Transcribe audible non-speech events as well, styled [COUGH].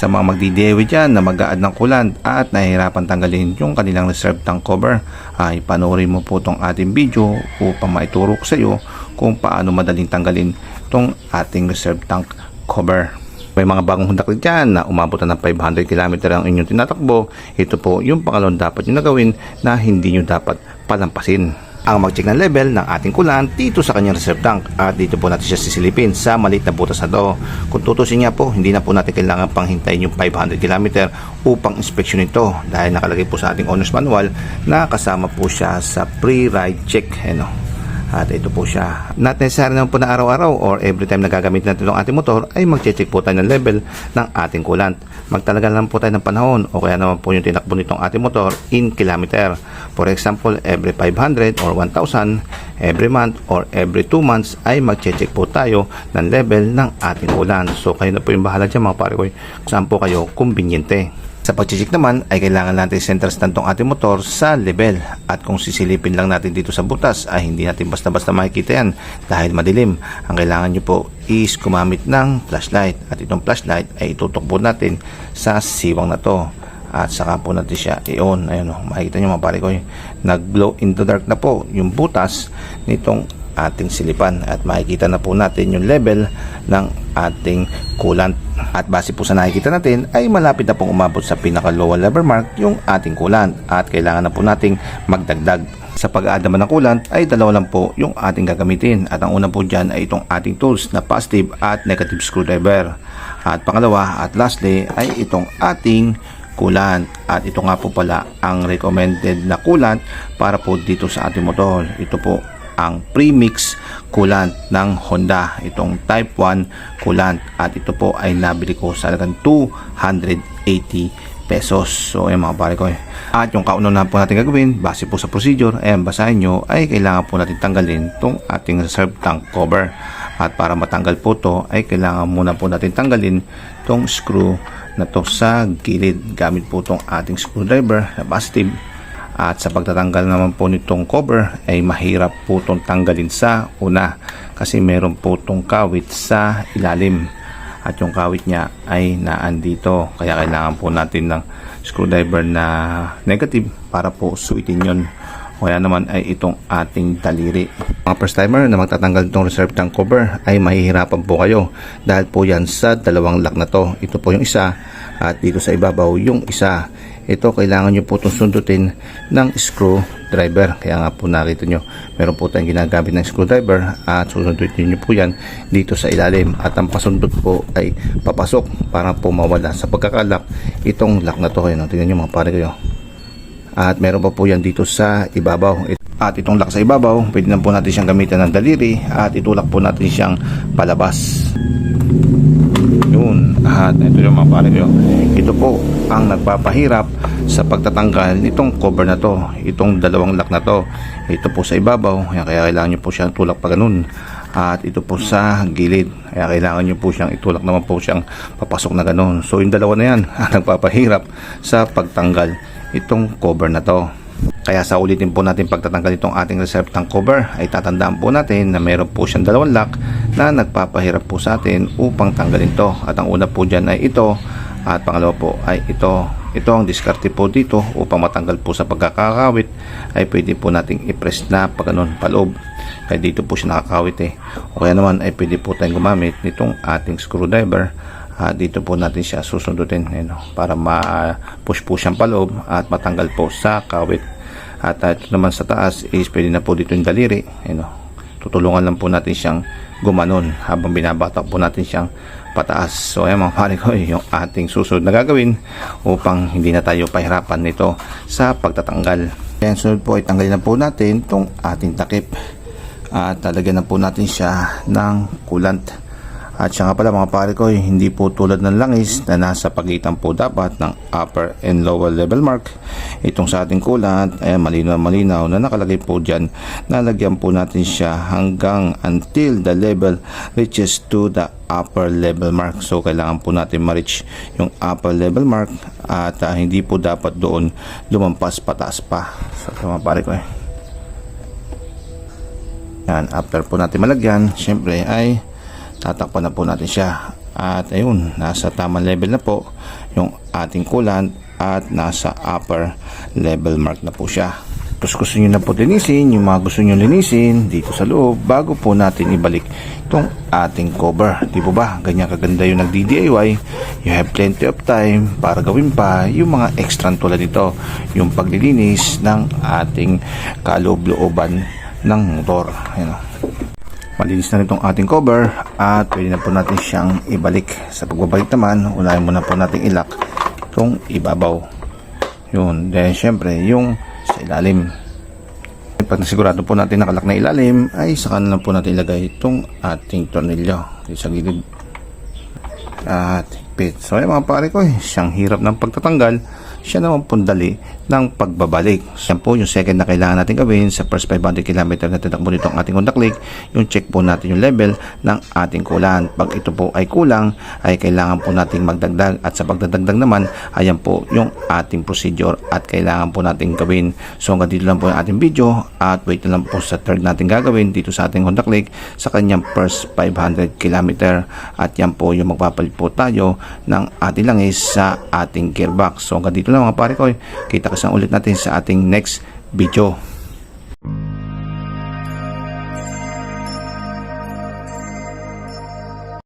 sa mga magdidewi dyan na mag-aad ng kulant at nahihirapan tanggalin yung kanilang reserve tank cover ay panoorin mo po tong ating video upang maituro ko sa iyo kung paano madaling tanggalin tong ating reserve tank cover. May mga bagong hundak dyan na umabot na ng 500 km ang inyong tinatakbo. Ito po yung pangalawang dapat nyo na gawin na hindi nyo dapat palampasin ang mag-check ng level ng ating kulan dito sa kanyang reserve tank at dito po natin siya sisilipin sa maliit na butas na to. Kung tutusin niya po, hindi na po natin kailangan pang hintayin yung 500 km upang inspeksyon ito dahil nakalagay po sa ating owner's manual na kasama po siya sa pre-ride check. Ano? At ito po siya. Not necessary naman po na araw-araw or every time na gagamit natin itong ating motor ay mag-check po tayo ng level ng ating coolant. Magtalaga lang po tayo ng panahon o kaya naman po yung tinakbo nitong ating motor in kilometer. For example, every 500 or 1,000, every month or every 2 months ay mag-check po tayo ng level ng ating coolant. So kayo na po yung bahala dyan mga pare ko saan po kayo kumbinyente. Sa pag-check naman ay kailangan natin stand tong ating motor sa level at kung sisilipin lang natin dito sa butas ay hindi natin basta-basta makikita yan dahil madilim. Ang kailangan nyo po is kumamit ng flashlight at itong flashlight ay itutok po natin sa siwang na to at saka po natin siya i-on. Ayun o, makikita nyo mga pare ko, nag-glow in the dark na po yung butas nitong ating silipan at makikita na po natin yung level ng ating coolant. At base po sa nakikita natin ay malapit na pong umabot sa pinaka lower level mark yung ating coolant. At kailangan na po nating magdagdag. Sa pag-add naman ng coolant ay dalawa lang po yung ating gagamitin. At ang una po dyan ay itong ating tools na positive at negative screwdriver. At pangalawa at lastly ay itong ating coolant. At ito nga po pala ang recommended na coolant para po dito sa ating motor. Ito po ang premix coolant ng Honda. Itong type 1 coolant. At ito po ay nabili ko sa halagang 280 pesos. So ayan mga pare ko eh. at yung kaunahan po natin gagawin base po sa procedure ayan basahin nyo ay kailangan po natin tanggalin itong ating reserve tank cover. At para matanggal po to ay kailangan muna po natin tanggalin itong screw na to sa gilid. Gamit po itong ating screwdriver na positive at sa pagtatanggal naman po nitong cover ay mahirap po itong tanggalin sa una kasi meron po itong kawit sa ilalim. At yung kawit niya ay naandito. Kaya kailangan po natin ng screwdriver na negative para po suitin yon kaya naman ay itong ating daliri. Mga first timer na magtatanggal itong reserve tank cover ay mahihirapan po kayo. Dahil po yan sa dalawang lock na to. Ito po yung isa. At dito sa ibabaw yung isa ito kailangan nyo po itong sundutin ng screwdriver. Kaya nga po nakita nyo meron po tayong ginagamit ng screwdriver at susundutin nyo po yan dito sa ilalim. At ang pasundot po ay papasok para po mawala sa pagkakalak itong lock na to. Yun, tingnan nyo mga pare kayo. At meron pa po yan dito sa ibabaw. At itong lock sa ibabaw pwede na po natin siyang gamitan ng daliri at itulak po natin siyang palabas yun at ito yung mga pare ito po ang nagpapahirap sa pagtatanggal nitong cover na to. Itong dalawang lock na to. Ito po sa ibabaw. Kaya, kaya kailangan nyo po siyang tulak pa ganun. At ito po sa gilid. Kaya kailangan nyo po siyang itulak naman po siyang papasok na ganun. So yung dalawa na yan [LAUGHS] ang nagpapahirap sa pagtanggal itong cover na to kaya sa ulitin po natin pagtatanggal itong ating reserve tank cover ay tatandaan po natin na meron po siyang dalawang lock na nagpapahirap po sa atin upang tanggalin to. At ang una po dyan ay ito at pangalawa po ay ito. Ito ang diskarte po dito upang matanggal po sa pagkakakawit ay pwede po nating i-press na pag paloob kaya dito po siya nakakawit eh. O kaya naman ay pwede po tayong gumamit nitong ating screwdriver. At dito po natin siya susundutin eh, no, para ma-push po siyang paloob at matanggal po sa kawit at uh, ito naman sa taas is pwede na po dito yung daliri. Eh, no, tutulungan lang po natin siyang gumanon habang binabatak po natin siyang pataas. So ayan mga pare ko [LAUGHS] yung ating susunod na gagawin upang hindi na tayo pahirapan nito sa pagtatanggal. Ayan sunod po ay tanggalin na po natin itong ating takip. At talagyan na po natin siya ng coolant at siya nga pala mga pare ko, hindi po tulad ng langis na nasa pagitan po dapat ng upper and lower level mark. Itong sa ating coolant ay malinaw malinaw na nakalagay po dyan. Nalagyan po natin siya hanggang until the level reaches to the upper level mark. So kailangan po natin ma-reach yung upper level mark at uh, hindi po dapat doon lumampas pataas pa. So mga pare ko eh. Yan, after po natin malagyan, syempre ay tatakpan na po natin siya at ayun nasa tamang level na po yung ating coolant at nasa upper level mark na po siya. Tapos gusto nyo na po linisin, yung mga gusto nyo linisin dito sa loob bago po natin ibalik itong ating cover. Di ba? Ganyan kaganda yung nag-DIY. You have plenty of time para gawin pa yung mga extra tulad nito. Yung paglilinis ng ating kaloob-looban ng motor. Ayan. Malinis na itong ating cover at pwede na po natin siyang ibalik. Sa pagbabalik naman, unahin muna po natin ilak itong ibabaw. Yun. Then, syempre, yung sa ilalim. Pag nasigurado po natin nakalak na ilalim, ay saka na po natin ilagay itong ating tornilyo sa gilid. At higpit. So, ayun mga pare ko, eh, siyang hirap ng pagtatanggal, siya naman pundali ng pagbabalik. So, yan po yung second na kailangan natin gawin sa first 500 km na tatakbo nito ang ating Honda Click, yung check po natin yung level ng ating coolant. Pag ito po ay kulang, ay kailangan po nating magdagdag at sa pagdadagdag naman, ayan po yung ating procedure at kailangan po nating gawin. So hanggang dito lang po yung ating video at wait na lang po sa third natin gagawin dito sa ating Honda Click sa kanyang first 500 km at yan po yung magpapalit po tayo ng ating langis sa ating gearbox. So hanggang dito lang mga pare ko, kita kasama ulit natin sa ating next video.